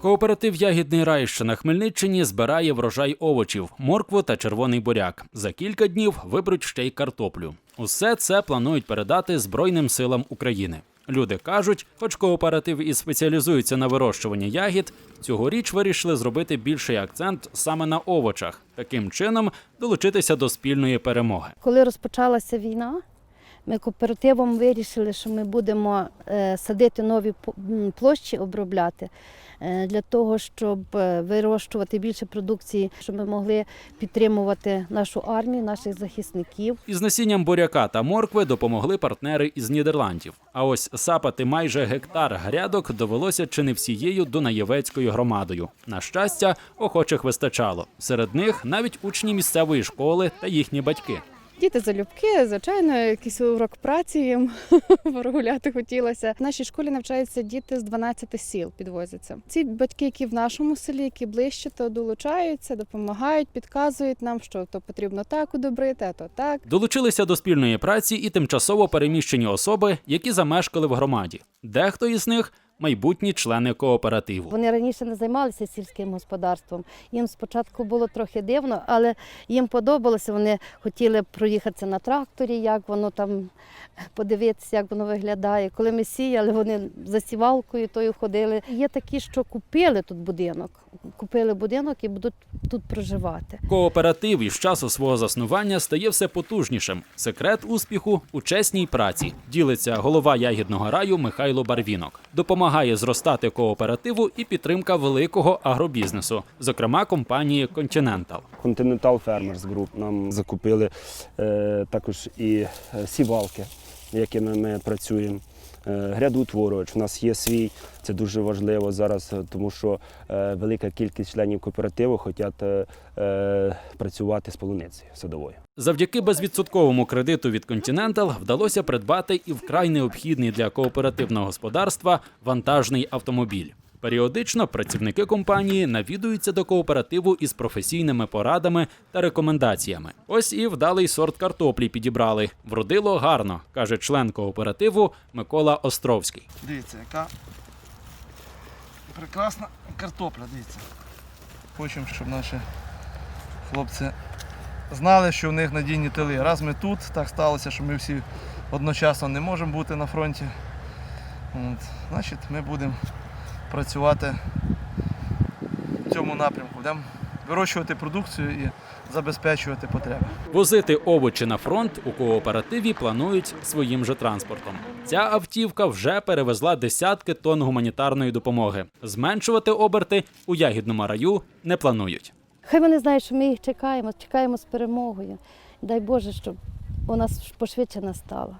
Кооператив Ягідний рай, що на Хмельниччині збирає врожай овочів, моркву та червоний буряк. За кілька днів виберуть ще й картоплю. Усе це планують передати Збройним силам України. Люди кажуть, хоч кооператив і спеціалізується на вирощуванні ягід, цьогоріч вирішили зробити більший акцент саме на овочах, таким чином долучитися до спільної перемоги. Коли розпочалася війна, ми кооперативом вирішили, що ми будемо е, садити нові площі, обробляти е, для того, щоб е, вирощувати більше продукції, щоб ми могли підтримувати нашу армію, наших захисників. Із насінням буряка та моркви допомогли партнери із Нідерландів. А ось сапати майже гектар грядок довелося чи не всією Дунаєвецькою громадою. На щастя, охочих вистачало. Серед них навіть учні місцевої школи та їхні батьки. Діти залюбки, звичайно, якийсь урок праці їм прогуляти хотілося. В нашій школі навчаються діти з 12 сіл, підвозяться. Ці батьки, які в нашому селі, які ближче, то долучаються, допомагають, підказують нам, що то потрібно так удобрити, а то так. Долучилися до спільної праці і тимчасово переміщені особи, які замешкали в громаді. Дехто із них майбутні члени кооперативу. Вони раніше не займалися сільським господарством. Їм спочатку було трохи дивно, але їм подобалося. Вони хотіли проїхатися на тракторі, як воно там подивитися, як воно виглядає. Коли ми сіяли, вони за сівалкою тою ходили. Є такі, що купили тут будинок. Купили будинок і будуть тут проживати. Кооператив із часу свого заснування стає все потужнішим. Секрет успіху у чесній праці. Ділиться голова ягідного раю Михайло Барвінок. Допомагає зростати кооперативу і підтримка великого агробізнесу, зокрема компанії Continental. Continental Farmers Group нам закупили е, також і е, сівалки, якими ми працюємо. Е, Грядоутворювач у нас є свій, це дуже важливо зараз, е, тому що е, велика кількість членів кооперативу хочуть працювати з полуницею садовою. Завдяки безвідсотковому кредиту від Continental вдалося придбати і вкрай необхідний для кооперативного господарства вантажний автомобіль. Періодично працівники компанії навідуються до кооперативу із професійними порадами та рекомендаціями. Ось і вдалий сорт картоплі підібрали. Вродило гарно, каже член кооперативу Микола Островський. Дивіться, яка прекрасна картопля, дивіться. Хочемо, щоб наші хлопці знали, що в них надійні тили. Раз ми тут, так сталося, що ми всі одночасно не можемо бути на фронті. От, значить, ми будемо працювати в цьому напрямку. Будемо вирощувати продукцію і забезпечувати потреби. Возити овочі на фронт у кооперативі планують своїм же транспортом. Ця автівка вже перевезла десятки тонн гуманітарної допомоги. Зменшувати оберти у ягідному раю не планують. Хай вони знають, що ми їх чекаємо, чекаємо з перемогою. Дай Боже, щоб у нас пошвидше настала.